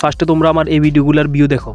ফার্স্টে তোমরা আমার এই ভিডিওগুলোর ভিউ দেখো।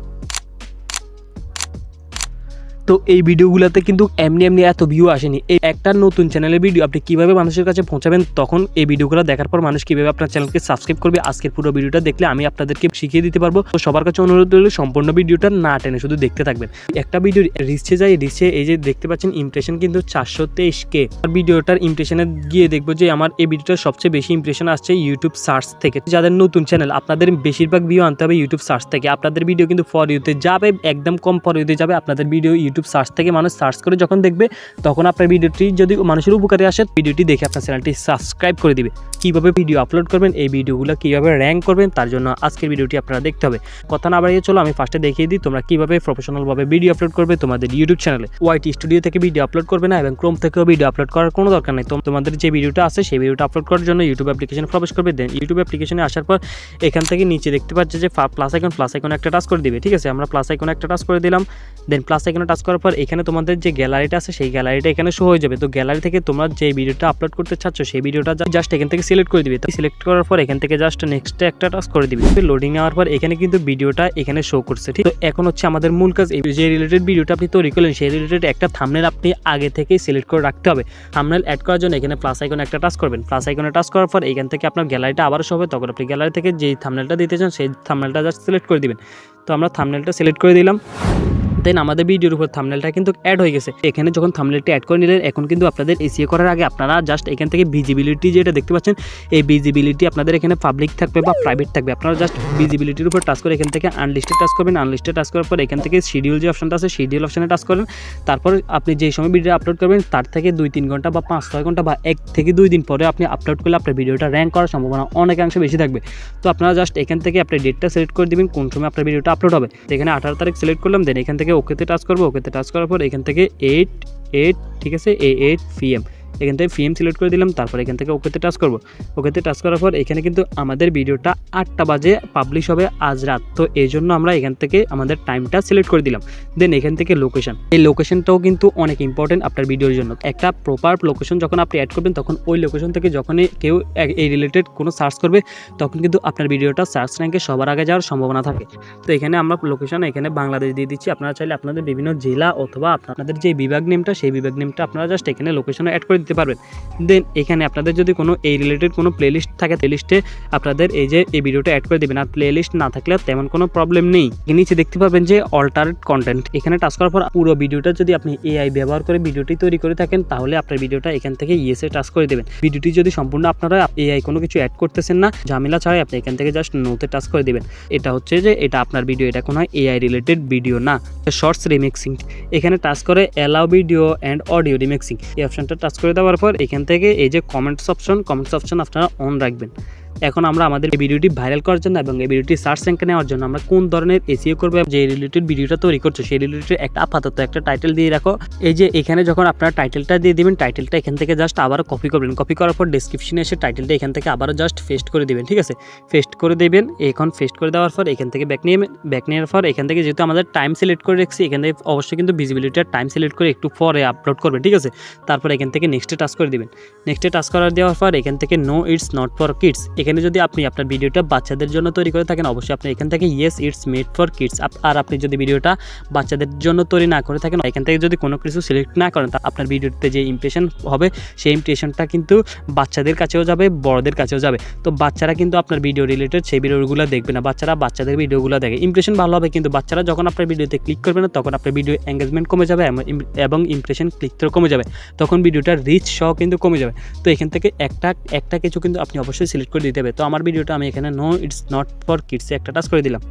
তো এই ভিডিওগুলোতে কিন্তু এমনি এমনি এত ভিউ আসেনি। এই একটা নতুন চ্যানেলের ভিডিও আপনি কীভাবে মানুষের কাছে পৌঁছাবেন তখন এই ভিডিওগুলো দেখার পর মানুষ কীভাবে আপনার চ্যানেলকে সাবস্ক্রাইব করবে, আজকের পুরো ভিডিওটা দেখলে আমি আপনাদেরকে শিখিয়ে দিতে পারব। তো সবার কাছে অনুরোধ করলে সম্পূর্ণ ভিডিওটা না টেনে শুধু দেখতে থাকবেন। একটা ভিডিও রিচে যায় রিচে এই যে দেখতে পাচ্ছেন ইমপ্রেশন কিন্তু চারশো তেইশ কে। ভিডিওটার ইমপ্রেশনে গিয়ে দেখব যে আমার এই ভিডিওটার সবচেয়ে বেশি ইমপ্রেশন আসছে ইউটিউব সার্চ থেকে। যাদের নতুন চ্যানেল আপনাদের বেশিরভাগ ভিউ আনতে হবে ইউটিউব সার্চ থেকে। আপনাদের ভিডিও কিন্তু ফর ইউতে যাবে, একদম কম ফর ইউতে যাবে। আপনাদের ভিডিও ইউটিউব সার্চ থেকে মানুষ সার্চ করে যখন দেখবে, তখন আপনার ভিডিওটি যদি মানুষের উপকারে আসে ভিডিওটি দেখে আপনার চ্যানেলটি সাবস্ক্রাইব করে দিবে। কীভাবে ভিডিও আপলোড করবেন, এই ভিডিওগুলো কীভাবে র্যাঙ্ক করবেন, তার জন্য আজকের ভিডিওটি আপনারা দেখতে হবে। কথা না বাড়িয়ে চলো, আমি ফার্স্টে দেখিয়ে দিই তোমরা কীভাবে প্রফেশনালভাবে ভিডিও আপলোড করবে তোমাদের ইউটিউব চ্যানেলে ওয়াইটি স্টুডিও থেকে ভিডিও আপলোড করবে না, এবং ক্রোম থেকেও ভিডিও আপলোড করার কোনো দরকার নেই। তোমাদের যে ভিডিওটা আছে, সেই ভিডিওটা আপলোড করার জন্য ইউটিউব অ্যাপ্লিকেশন প্রবেশ করবে। দেন ইউটিউব অ্যাপ্লিকেশনে আসার পর এখান থেকে নিচে দেখতে পাচ্ছে যে প্লাস আইকন প্লাস আইকন একটা টাচ করে দিবে, ঠিক আছে? আমরা প্লাস আইকন একটা টাচ করে দিলাম। দেন প্লাস আইকনে টাচ করার পর এখানে তোমাদের যে গ্যালারিটা আছে, সেই গ্যালারিটা এখানে শো হয়ে যাবে। তো গ্যালারি থেকে তোমরা যে ভিডিওটা আপলোড করতে চাচ্ছ, সেই ভিডিওটা জাস্ট এখান থেকে সিলেক্ট করে দিবে। তো সিলেক্ট করার পর এখান থেকে জাস্ট নেক্সট একটা টাচ করে দিবে। লোডিং নেওয়ার পর এখানে কিন্তু ভিডিওটা এখানে শো করছে, ঠিক? তো এখন হচ্ছে আমাদের মূল কাজ এই যে রিলেটেড ভিডিওটা আপনি তৈরি করলেন, সেই রিলেটেড একটা থামনেল আপনি আগে থেকেই সিলেক্ট করে রাখতে হবে। থামনেল অ্যাড করার জন্য এখানে প্লাস আইকনে একটা টাচ করবেন। প্লাস আইকনে টাচ করার পর এখান থেকে আপনার গ্যালারিটা আবার শো হবে। তখন আপনি গ্যালারি থেকে যেই থামনেলটা দিতে চান, সেই থামনেলটা জাস্ট সিলেক্ট করে দিবেন। তো আমরা থামনেলটা সিলেক্ট করে দিলাম। দেন আমাদের ভিডিওর উপর থামনেলটা কিন্তু অ্যাড হয়ে গেছে। এখানে যখন থামনেলটা অ্যাড করে নিলেন, এখন কিন্তু আপনাদের এসিও করার আগে আপনারা জাস্ট এখান থেকে ভিজিবিলিটি যেটা দেখতে পাচ্ছেন, এই ভিজিবিলিটি আপনাদের এখানে পাবলিক থাকবে বা প্রাইভেট থাকবে। আপনারা জাস্ট ভিজিবিলিটির উপর টাচ করে এখান থেকে আনলিস্টেড টাচ করবেন। আনলিস্টেড টাচ করার পর এখান থেকে শিডিউল যে অপশনটা আছে শিডিউল অপশনে টাচ করেন। তারপর আপনি যেই সময় ভিডিও আপলোড করবেন, তার থেকে দুই তিন ঘণ্টা বা পাঁচ ছয় ঘণ্টা বা এক থেকে দুই দিন পরে আপনি আপলোড করলে আপনার ভিডিওটা র্যাঙ্ক করার সম্ভাবনা অনেকাংশে বেশি থাকবে। তো আপনারা জাস্ট এখান থেকে আপনার ডেটটা সিলেক্ট করে দিবেন, কোন সময় আপনার ভিডিওটা আপলোড হবে। এখানে আঠারো তারিখ সিলেক্ট করলাম দেন এখান থেকে ওকেতে টাচ করব, ওকেতে টাচ করার পর এখান থেকে এইট এইট ঠিক আছে এ এইট পিএম এখান থেকে পিএম সিলেক্ট করে দিলাম, তারপর এখান থেকে ওকেতে টাচ করব। ওকেতে টাচ করার পর এখানে কিন্তু আমাদের ভিডিওটা আটটা বাজে পাবলিশ হবে আজ রাত। তো এই জন্য আমরা এখান থেকে আমাদের টাইমটা সিলেক্ট করে দিলাম। দেন এখান থেকে লোকেশন এই লোকেশনটাও কিন্তু অনেক ইম্পর্টেন্ট আপনার ভিডিওর জন্য। একটা প্রপার লোকেশন যখন আপনি অ্যাড করবেন, তখন ওই লোকেশন থেকে যখনই কেউ এই রিলেটেড কোনো সার্চ করবে, তখন কিন্তু আপনার ভিডিওটা সার্চ র্যাঙ্কে সবার আগে যাওয়ার সম্ভাবনা থাকে। তো এখানে আমরা লোকেশন এখানে বাংলাদেশ দিয়ে দিচ্ছি। আপনারা চাইলে আপনাদের বিভিন্ন জেলা অথবা আপনাদের যে বিভাগ নেমটা সেই বিভাগ নেমটা আপনারা জাস্ট এখানে লোকেশনে অ্যাড করে দিতে পারবেন। দেন এখানে আপনাদের যদি কোনো এই রিলেটেড কোনো প্লেলিস্ট থাকে প্লেলিস্টে আপনাদের এই যে এই ভিডিওটা অ্যাড করে দেবেন। আর প্লেলিস্ট না থাকলে তেমন কোনো প্রবলেম নেই। নিচে দেখতে পাবেন যে অল্টারেট কন্টেন্ট এখানে টাচ করার পর পুরো ভিডিওটা যদি আপনি এআই ব্যবহার করে ভিডিওটি তৈরি করে থাকেন, তাহলে আপনার ভিডিওটা এখান থেকে ইয়েসে টাচ করে দেবেন। ভিডিওটি যদি সম্পূর্ণ আপনারা এআই কোনো কিছু অ্যাড করতেছেন না, ঝামেলা ছাড়াই আপনি এখান থেকে জাস্ট নোতে টাচ করে দেবেন। এটা হচ্ছে যে এটা আপনার ভিডিও এটা কোনো এআই রিলেটেড ভিডিও না। শর্টস রিমিক্সিং এখানে টাচ করে allow video and audio remixing এই অপশনটা টাচ করে দেওয়ার পর এখান থেকে এই যে কমেন্টস অপশন কমেন্টস অপশন আপনারা অন রাখবেন। এখন আমরা আমাদের এই ভিডিওটি ভাইরাল করার জন্য এবং এই ভিডিওটি সার্চ র্যাঙ্কে নেওয়ার জন্য আমরা কোন ধরনের এসিও করব যে রিলেটেড ভিডিওটা তৈরি করছ, সেই রিলেটেড একটা আপাতত একটা টাইটেল দিয়ে রাখো। এই যে এখানে যখন আপনারা টাইটেলটা দিয়ে দিবেন টাইটেলটা এখান থেকে জাস্ট আবারও কপি করবেন। কপি করার পর ডিসক্রিপশনে এসে টাইটেলটা এখান থেকে আবারও জাস্ট ফেস্ট করে দিবেন, ঠিক আছে? ফেস্ট করে দেবেন, এখন ফেস্ট করে দেওয়ার পর এখান থেকে ব্যাক নিয়ে ব্যাক নেওয়ার পর এখান থেকে যেহেতু আমাদের টাইম সিলেক্ট করে রেখেছি, এখান থেকে অবশ্যই কিন্তু ভিজিবিলিটির টাইম সিলেক্ট করে একটু পরে আপলোড করবেন, ঠিক আছে? তারপর এখান থেকে নেক্সটে টাচ করে দিবেন। নেক্সটে টাচ করার দেওয়ার পর এখান থেকে no it's not for kids এখানে যদি আপনি আপনার ভিডিওটা বাচ্চাদের জন্য তৈরি করে থাকেন, অবশ্যই আপনি এখান থেকে yes it's made for kids আর আপনি যদি ভিডিওটা বাচ্চাদের জন্য তৈরি না করে থাকেন, এখান থেকে যদি কোনো কিছু সিলেক্ট না করেন, তা আপনার ভিডিওতে যে ইমপ্রেশন হবে, সেই ইমপ্রেশনটা কিন্তু বাচ্চাদের কাছেও যাবে, বড়দের কাছেও যাবে। তো বাচ্চারা কিন্তু আপনার ভিডিও রিলেটেড সেই ভিডিওগুলো দেখবে না। বাচ্চারা বাচ্চাদের ভিডিওগুলো দেখে। ইমপ্রেশন ভালো হবে কিন্তু বাচ্চারা যখন আপনার ভিডিওতে ক্লিক করবে না, তখন আপনার ভিডিও এঙ্গেজমেন্ট কমে যাবে এবং ইমপ্রেশন ক্লিক থ্রো কমে যাবে। তখন ভিডিওটার রিচ সহ কিন্তু কমে যাবে। তো এখান থেকে একটা একটা কিছু কিন্তু আপনি অবশ্যই সিলেক্ট করে দিতে হবে তো আমার ভিডিওটা আমি এখানে নো ইটস নট ফর কিডসে একটা টাচ করে দিলাম।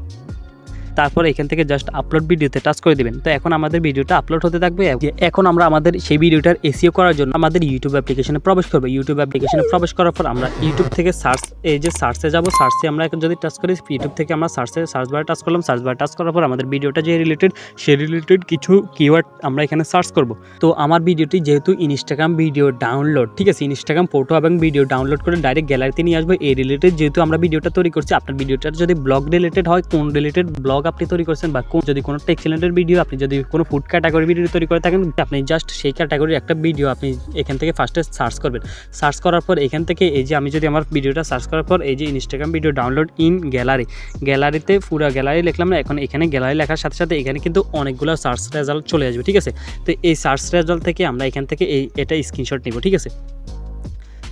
তারপর এখান থেকে জাস্ট আপলোড ভিডিওতে টাচ করে দিবেন। তো এখন আমাদের ভিডিওটা আপলোড হতে থাকবে। এখন আমরা আমাদের সেই ভিডিওটার এসিও করার জন্য আমাদের ইউটিউব অ্যাপ্লিকেশনে প্রবেশ করব। ইউটিউব অ্যাপ্লিকেশনে প্রবেশ করার পর আমরা ইউটিউব থেকে সার্চ এই যে সার্চে যাব সার্চে আমরা এখন যদি টাচ করি ইউটিউব থেকে আমরা সার্চে সার্চ বারে টাচ করলাম সার্চ বারে টাচ করার পর আমাদের ভিডিওটা যে রিলেটেড সে রিলেটেড কিছু কিওয়ার্ড আমরা এখানে সার্চ করব। তো আমার ভিডিওটি যেহেতু ইনস্টাগ্রাম ভিডিও ডাউনলোড ঠিক আছে? ইনস্টাগ্রাম ফটো এবং ভিডিও ডাউনলোড করে ডাইরেক্ট গ্যালারিতে নিয়ে আসব। এই রিলেটেড যেহেতু আমরা ভিডিওটা তৈরি করছি, আপনার ভিডিওটা যদি ব্লগ রিলেটেড হয়, কোন রিলেটেড ব্লগ আপনি তৈরি করছেন বা কোন- যদি কোনো টেক্সিলেন্টের ভিডিও আপনি যদি কোনো ফুড ক্যাটাগরি ভিডিও তৈরি করে থাকেন, আপনি জাস্ট সেই ক্যাটাগরির একটা ভিডিও আপনি এখান থেকে ফার্স্টে সার্চ করবেন। সার্চ করার পর এখান থেকে এই যে আমি যদি আমার ভিডিওটা সার্চ করার পর এই যে Instagram video download in gallery গ্যালারিতে পুরো গ্যালারি লিখলাম না, এখন এখানে গ্যালারি লেখার সাথে সাথে এখানে কিন্তু অনেকগুলো সার্চ রেজাল্ট চলে আসবে, ঠিক আছে? তো এই সার্চ রেজাল্ট থেকে আমরা এখান থেকে এই এটা স্ক্রিনশট নিব, ঠিক আছে?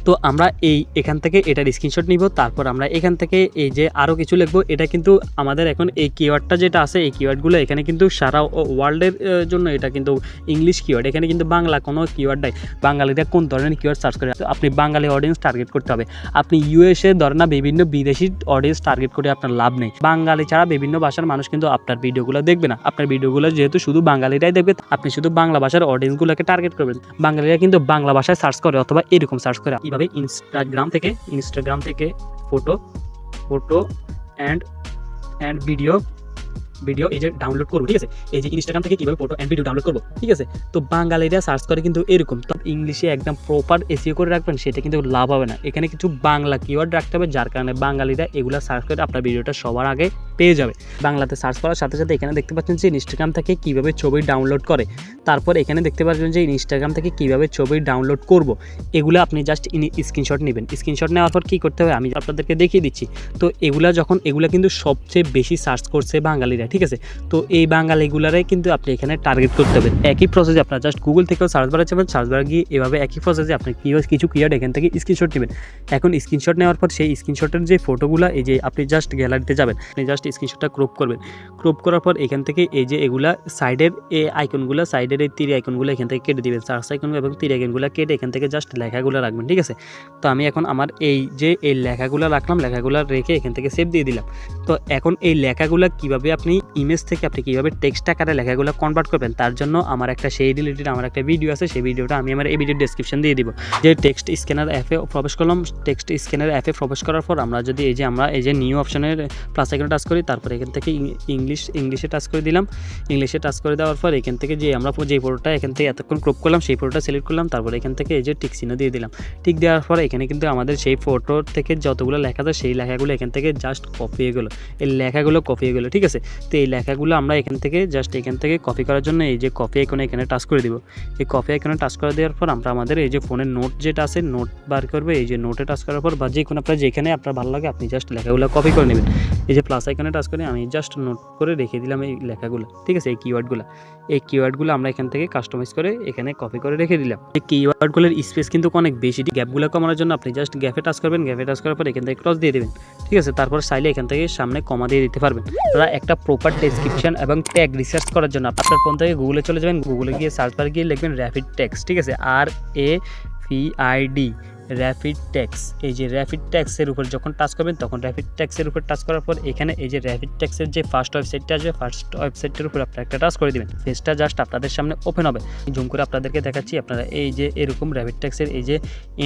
তো আমরা এই এখান থেকে এটার স্ক্রিনশট নিব, তারপর আমরা এখান থেকে এই যে আরও কিছু লিখব, এটা কিন্তু আমাদের এখন এই কিওয়ার্ডটা যেটা আছে, এই কিওয়ার্ডগুলো এখানে কিন্তু সারা ওয়ার্ল্ডের জন্য এটা কিন্তু ইংলিশ কিওয়ার্ড এখানে কিন্তু বাংলা কোনো কিওয়ার্ড নাই। বাঙালিরা কোন ধরনের কিওয়ার্ড সার্চ করে? আপনি বাঙালি অডিয়েন্স টার্গেট করতে হবে। আপনি ইউএসএ ধরেন না, বিভিন্ন বিদেশি অডিয়েন্স টার্গেট করে আপনার লাভ নেই। বাঙালি ছাড়া বিভিন্ন ভাষার মানুষ কিন্তু আপনার ভিডিওগুলো দেখবে না। আপনার ভিডিওগুলো যেহেতু শুধু বাঙালিরাই দেখবে, আপনি শুধু বাংলা ভাষার অডিয়েন্সগুলোকে টার্গেট করবেন। বাঙালিরা কিন্তু বাংলা ভাষায় সার্চ করে অথবা এরকম সার্চ করে। এইভাবে ইনস্টাগ্রাম থেকে ইনস্টাগ্রাম থেকে photo photo and and video video এই যে ডাউনলোড করব, ঠিক আছে? এই যে ইনস্টাগ্রাম থেকে কীভাবে ফটো অ্যান্ড ভিডিও ডাউনলোড করব, ঠিক আছে? তো বাঙালিরা সার্চ করে কিন্তু এরকম। তো ইংলিশে একদম প্রপার এসিও করে রাখবেন, সেটা কিন্তু লাভ হবে না। এখানে কিছু বাংলা কিওয়ার্ড রাখতে হবে, যার কারণে বাঙালিরা এগুলো সার্চ করে আপনার ভিডিওটা সবার আগে পেয়ে যাবে। বাংলাতে সার্চ করার সাথে সাথে এখানে দেখতে পাচ্ছেন যে ইনস্টাগ্রাম থেকে কীভাবে ছবি ডাউনলোড করে। তারপর এখানে দেখতে পাচ্ছেন যে ইনস্টাগ্রাম থেকে কীভাবে ছবি ডাউনলোড করব, এগুলো আপনি জাস্ট স্ক্রিনশট নেবেন। স্ক্রিনশট নেওয়ার পর কী করতে হবে? আমি আপনাদেরকে দেখিয়ে দিচ্ছি। তো এগুলা যখন, এগুলো কিন্তু সবচেয়ে বেশি সার্চ করছে বাঙালিরা ঠিক আছে? তো এই বাঙালিগুলারাই কিন্তু আপনি এখানে টার্গেট করতে হবে। একই প্রসেসে আপনার জাস্ট গুগল থেকেও সার্চ বাড়া যাবেন সার্চ বাড়া গিয়ে এভাবে একই প্রসেসে আপনি কী কিছু কিয়ার্ড এখান থেকে স্ক্রিনশট নেবেন। এখন স্ক্রিনশট নেওয়ার পর সেই স্ক্রিনশটের যে ফটোগুলো এই যে আপনি জাস্ট গ্যালারিতে যাবেন, আপনি জাস্ট স্ক্রিনশটটা ক্রপ করবেন। ক্রপ করার পর এখান থেকে এই যে এগুলা সাইডের এই আইকনগুলো সাইডের এই তীর আইকনগুলো এখান থেকে কেটে দিবেন। সার্চ আইকন এবং তীর আইকনগুলো কেটে এখান থেকে জাস্ট লেখাগুলো রাখবেন, ঠিক আছে? তো আমি এখন আমার এই যে এই লেখাগুলো রাখলাম, লেখাগুলো রেখে এখান থেকে সেভ দিয়ে দিলাম। তো এখন এই লেখাগুলো কীভাবে আপনি ইমেজ থেকে আপনি কীভাবে টেক্সট আকারে লেখাগুলো কনভার্ট করবেন, তার জন্য আমার একটা সেই রিলেটেড আমার একটা ভিডিও আছে, সেই ভিডিওটা আমি আমার এই ভিডিও ডেসক্রিপশন দিয়ে দিব। যে টেক্সট স্ক্যানার অ্যাপে প্রবেশ করলাম টেক্সট স্ক্যানার অ্যাপে প্রবেশ করার পর আমরা যদি এই যে আমরা এই যে নিউ অপশনের প্লাস আইকনে টাচ করি, তারপরে এখান থেকে ইংলিশ ইংলিশে টাচ করে দিলাম। ইংলিশে টাচ করে দেওয়ার পর এখান থেকে যে আমরা যে ফটোটা এখান থেকে এতক্ষণ ক্রপ করলাম, সেই ফটোটা সিলেক্ট করলাম, তারপরে এখান থেকে এই যে টিক চিহ্ন দিয়ে দিলাম। টিক দেওয়ার পর এখানে কিন্তু আমাদের সেই ফটো থেকে যতগুলো লেখা থাকে সেই লেখাগুলো এখান থেকে জাস্ট কপি হয়ে গেলো। এই লেখাগুলো কপি হয়ে গেলো, ঠিক আছে? তো এই লেখাগুলো আমরা এখান থেকে জাস্ট এখান থেকে কপি করার জন্য এই যে কপি আইকনে এখানে টাচ করে দিব। এই কপি আইকনে টাচ করে দেওয়ার পর আমরা আমাদের এই যে ফোনের নোট যেটা আছে নোট বার করবে। এই যে নোটে টাচ করার পর বা যে কোনো আপনার যেখানে আপনার ভালো লাগে, আপনি জাস্ট লেখাগুলো কপি করে নেবেন। এই যে প্লাস আইকনে টাচ করে আমি জাস্ট নোট করে রেখে দিলাম এই লেখাগুলো। ঠিক আছে? এই কিওয়ার্ডগুলো এই কিওয়ার্ডগুলো আমরা এখান থেকে কাস্টমাইজ করে এখানে কপি করে রেখে দিলাম। এই কিওয়ার্ডগুলোর স্পেস কিন্তু অনেক বেশি। গ্যাপগুলো কমানোর জন্য আপনি জাস্ট গ্যাপে টাচ করবেন। গ্যাপে টাচ করার পর এখান থেকে ক্রস দিয়ে দেবেন। ঠিক আছে? তারপর চাইলে এখান থেকে সামনে কমা দিয়ে দিতে পারবেন। আপনারা একটা প্রপার ডেসক্রিপশন এবং ট্যাগ রিসার্চ করার জন্য। আপনার ফোন থেকে গুগলে চলে যাবেন গুগলে গিয়ে সার্চ বার গিয়ে লিখবেন র্যাপিড ট্যাক্স ঠিক আছে? R A P I D rapid tax এই যে র্যাপিড ট্যাক্সের উপর যখন টাচ করবেন, তখন র্যাপিড ট্যাক্সের উপর টাচ করার পর এখানে এই যে র্যাপিড ট্যাক্সের যে ফার্স্ট ওয়েবসাইটটা আসবে ফার্স্ট ওয়েবসাইটের উপর আপনারা একটা টাচ করে দেবেন। ফেসটা জাস্ট আপনাদের সামনে ওপেন হবে। জুম করে আপনাদেরকে দেখাচ্ছি, আপনারা এই যে এরকম র্যাপিড ট্যাক্সের এই যে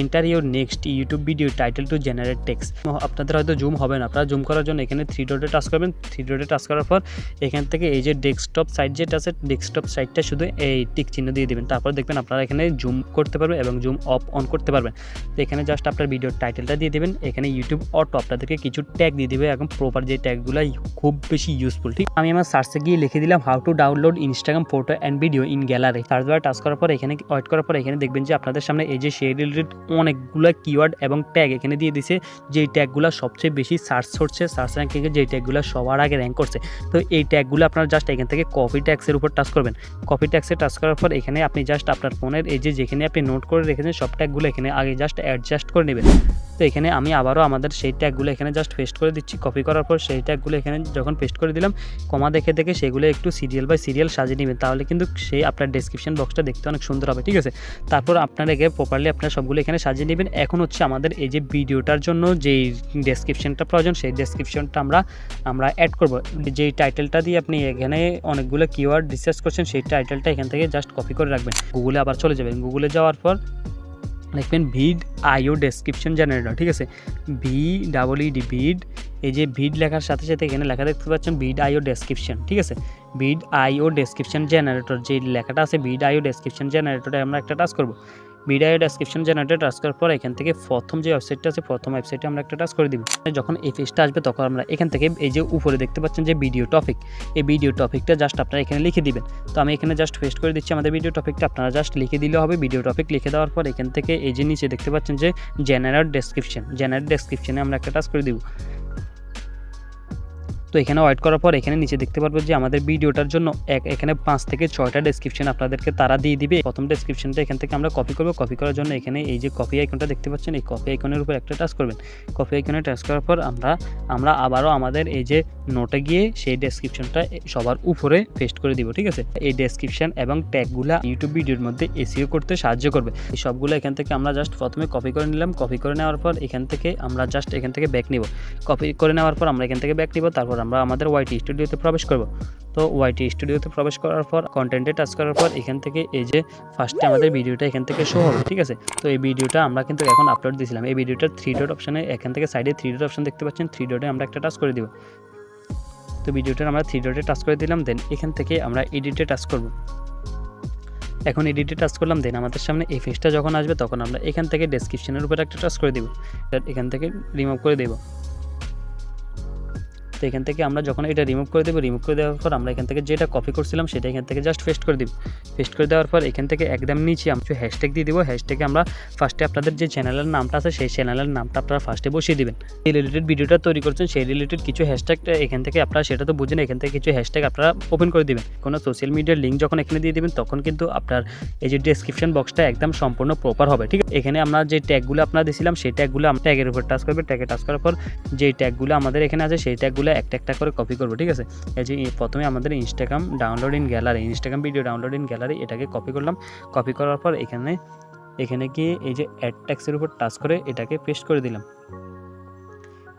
enter your next YouTube video title to generate tax আপনাদের হয়তো জুম হবে না। আপনারা জুম করার জন্য এখানে থ্রি ডটে টাচ করবেন। থ্রি ডটে টাচ করার পর এখান থেকে এই যে ডেস্কটপ সাইট যেটা আছে ডেস্কটপ সাইটটা শুধু এই টিক চিহ্ন দিয়ে দেবেন। তারপর দেখবেন আপনারা এখানে জুম করতে পারবেন এবং জুম অফ অন করতে পারবেন। এখানে জাস্ট আপনার ভিডিওর টাইটেলটা দিয়ে দেবেন। এখানে ইউটিউব অটো আপনাদেরকে কিছু ট্যাগ দিয়ে দেবে। এবং প্রপার যে ট্যাগগুলো খুব বেশি ইউজফুল ঠিক? আমি আমার সার্চে গিয়ে লিখে দিলাম how to download Instagram photo and video in gallery search bar touch করার পর এখানে ওয়েট করার পর এখানে দেখবেন যে আপনাদের সামনে এই যে সেই রিলেটেড অনেকগুলো কিওয়ার্ড এবং ট্যাগ এখানে দিয়ে দিছে। যেই ট্যাগগুলো সবচেয়ে বেশি সার্চ করছে সার্চ র্যাঙ্কিংয়ে যেই ট্যাগগুলো সবার আগে র্যাঙ্ক করছে। তো এই ট্যাগগুলো আপনারা জাস্ট এখান থেকে কপি ট্যাক্সের উপর টাচ করবেন। কপি ট্যাক্সে টাচ করার পর এখানে আপনি জাস্ট আপনার ফোনের এই যে যেখানে আপনি নোট করে রেখেছেন, সব ট্যাগগুলো এখানে আগে জাস্ট অ্যাডজাস্ট করে নেবেন। তো এখানে আমি আবারও আমাদের সেই ট্যাগগুলো এখানে জাস্ট পেস্ট করে দিচ্ছি। কপি করার পর সেই ট্যাগগুলো এখানে যখন পেস্ট করে দিলাম, কমা দেখে দেখে সেগুলো একটু সিরিয়াল বাই সিরিয়াল সাজিয়ে নেবেন। তাহলে কিন্তু সেই আপনার ডেসক্রিপশন বক্সটা দেখতে অনেক সুন্দর হবে, ঠিক আছে? তারপর আপনার এগে প্রপারলি আপনার সবগুলো এখানে সাজিয়ে নেবেন। এখন হচ্ছে আমাদের এই যে ভিডিওটার জন্য যেই ডেসক্রিপশনটা প্রয়োজন, সেই ডেসক্রিপশনটা আমরা আমরা অ্যাড করব। যেই টাইটেলটা দিয়ে আপনি এখানে অনেকগুলো কিওয়ার্ড রিসার্চ করছেন, সেই টাইটেলটা এখান থেকে জাস্ট কপি করে রাখবেন। গুগলে আবার চলে যাবেন। গুগলে যাওয়ার পর লিখবেন ভিড আইও ডেসক্রিপশন জেনারেটর, ঠিক আছে? ভি ডাবল ইডি ভিড, এই যে ভিড লেখার সাথে সাথে এখানে লেখা দেখতে পাচ্ছেন ভিড আইও ডেসক্রিপশন, ঠিক আছে? ভিড আইও ডেসক্রিপশন জেনারেটর, যে লেখাটা আছে ভিড আইও ডেসক্রিপশন জেনারেটরে আমরা একটা টাচ করব। ভিডিও ডেসক্রিপশন জেনারেটর টাচ করার পর এখান থেকে প্রথম যে ওয়েবসাইটটা আছে, প্রথম ওয়েবসাইটে আমরা একটা টাচ করে দিব। যখন এই পেজটা আসবে, তখন আমরা এখান থেকে এই যে উপরে দেখতে পাচ্ছেন যে ভিডিও টপিক এই ভিডিও টপিকটা জাস্ট আপনারা এখানে লিখে দিবেন। তো আমি এখানে জাস্ট পেস্ট করে দিচ্ছি আমাদের ভিডিও টপিকটা আপনারা জাস্ট লিখে দিলে হবে। ভিডিও টপিক লিখে দেওয়ার পর এখান থেকে এই যে নিচে দেখতে পাচ্ছেন যে জেনারেট ডেসক্রিপশন জেনারেট ডেসক্রিপশনে আমরা একটা টাচ করে দিব। এখানে ওয়েট করার পর এখানে নিচে দেখতে পারব যে আমাদের ভিডিওটার জন্য এক এখানে পাঁচ থেকে ছয়টা ডেসক্রিপশন আপনাদেরকে তারা দিয়ে দিবে। প্রথম ডেসক্রিপশনটা এখান থেকে আমরা কপি করব। কপি করার জন্য এখানে এই যে কপি আইকনটা দেখতে পাচ্ছেন, এই কপি আইকনের উপর একটা টাচ করবেন। কপি আইকনে টাচ করার পর আমরা আমরা আবারও আমাদের এই যে নোটে গিয়ে সেই ডেসক্রিপশনটা সবার উপরে পেস্ট করে দিব, ঠিক আছে? এই ডেসক্রিপশন এবং ট্যাগগুলো ইউটিউব ভিডিওর মধ্যে এসিও করতে সাহায্য করবে। এই সবগুলো এখান থেকে আমরা জাস্ট প্রথমে কপি করে নিলাম। কপি করে নেওয়ার পর এখান থেকে আমরা জাস্ট এখান থেকে ব্যাক নিব। কপি করে নেওয়ার পর আমরা এখান থেকে ব্যাক নিব। তারপর আমরা আমাদের ওয়াইটি স্টুডিওতে প্রবেশ করব। তো ওয়াইটি স্টুডিওতে প্রবেশ করার পর কন্টেন্টে টাচ করার পর, এখান থেকে এই যে ফার্স্টে আমাদের ভিডিওটা এখান থেকে শো হবে, ঠিক আছে? তো এই ভিডিওটা আমরা কিন্তু এখন আপলোড দিয়েছিলাম। এই ভিডিওটার থ্রি ডট অপশানে এখান থেকে সাইডে থ্রি ডট অপশান দেখতে পাচ্ছেন থ্রি ডটে আমরা একটা টাচ করে দিব। তো ভিডিওটার আমরা থ্রি ডটে টাচ করে দিলাম দেন এখান থেকে আমরা এডিটে টাচ করব। এখন এডিটে টাচ করলাম দেন আমাদের সামনে এই ফেসটা যখন আসবে, তখন আমরা এখান থেকে ডেসক্রিপশনের উপরে একটা টাচ করে দিব। এখান থেকে রিমুভ করে দেবো। তো এখান থেকে আমরা যখন এটা রিমুভ করে দেবো রিমুভ করে দেওয়ার পর আমরা এখান থেকে যেটা কপি করছিলাম সেটা এখান থেকে জাস্ট পেস্ট করে দিব। পেস্ট করে দেওয়ার পর এখান থেকে একদম নিচে আমি হ্যাশট্যাগ দিয়ে দিব। হ্যাশট্যাগে আমরা ফার্স্টে আপনাদের যে চ্যানেলের নামটা আছে, সেই চ্যানেলের নামটা আপনারা ফার্স্টে বসিয়ে দিবেন। এই রিলেটেড ভিডিওটা তৈরি করছেন, সেই রিলেটেড কিছু হ্যাশট্যাগ এখান থেকে আপনারা সেটা তো বুঝেন, এখান থেকে কিছু হ্যাশট্যাগ আপনারা ওপেন করে দিবেন। কোনো সোশ্যাল মিডিয়ার লিঙ্ক যখন এখানে দিয়ে দিবেন, তখন কিন্তু আপনার এই যে ডেসক্রিপশন বক্সটা একদম সম্পূর্ণ প্রপার হবে, ঠিক আছে? এখানে আমরা যে ট্যাগগুলো আপনারা দিয়েছিলাম সেই ট্যাগগুলো আমরা ট্যাগের উপর টাচ করবে। ট্যাগে টাচ করার পর যে ট্যাগগুলো আমাদের এখানে আছে, সেই ট্যাগগুলো একটা একটা করে কপি করব, ঠিক আছে? এই যে প্রথমে আমাদের Instagram download in gallery Instagram video download in gallery এটাকে কপি করলাম। কপি করার পর এখানে এখানে গিয়ে এই যে অ্যাড ট্যাক্সের উপর টাচ করে এটাকে পেস্ট করে দিলাম।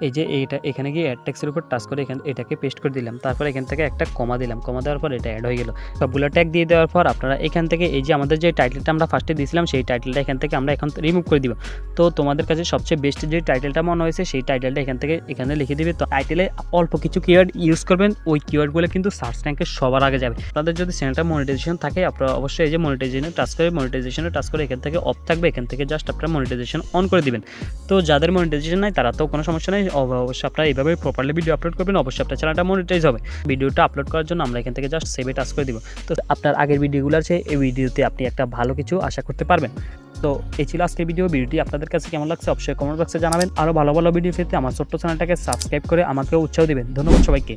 এই যে এইটা, এখানে গিয়ে অ্যাড ট্যাক্সের উপর টাচ করে এখানে, এটাকে পেস্ট করে দিলাম। তারপর এখান থেকে একটা কমা দিলাম। কমা দেওয়ার পর এটা অ্যাড হয়ে গেল। সবগুলো ট্যাগ দিয়ে দেওয়ার পর আপনারা এখান থেকে এই যে আমাদের যে টাইটেলটা আমরা ফার্স্টে দিয়েছিলাম, সেই টাইটেলটা এখান থেকে আমরা এখন রিমুভ করে দিব। তো তোমাদের কাছে সবচেয়ে বেস্ট যে টাইটেলটা মনে হয়েছে, সেই টাইটেলটা এখান থেকে এখানে লিখে দিবে। তো টাইটেলে অল্প কিছু কিওয়ার্ড ইউজ করবেন। ওই কিওয়ার্ডগুলো কিন্তু সার্চ র্যাঙ্কে সবার আগে যাবে। আপনাদের যদি চ্যানেলটা মনিটাইজেশন থাকে, আপনারা অবশ্যই এই যে মনিটাইজেশনে টাচ করে মনিটাইজেশনে টাচ করে এখান থেকে অফ থাকবে। এখান থেকে জাস্ট আপনারা মনিটাইজেশন অন করে দিবেন। তো যাদের মনিটাইজেশন নাই, তারা তো কোনো সমস্যা নেই। অবশ্যই আপনারা এইভাবে প্রপারলি ভিডিও আপলোড করবেন, অবশ্যই আপনার চ্যানেলটা মনিটাইজ হবে। ভিডিওটা আপলোড করার জন্য আমরা এখান থেকে জাস্ট সেভে টাচ করে দিব। তো আপনার আগের ভিডিওগুলো আছে, এই ভিডিওতে আপনি একটা ভালো কিছু আশা করতে পারবেন। তো এই ছিল আজকের ভিডিও ভিডিওটি আপনাদের কাছে কেমন লাগছে অবশ্যই কমেন্ট বক্সে জানাবেন। আরও ভালো ভালো ভিডিও পেতে আমার ছোট্ট চ্যানেলটাকে সাবস্ক্রাইব করে আমাকে উৎসাহ দেবেন। ধন্যবাদ সবাইকে।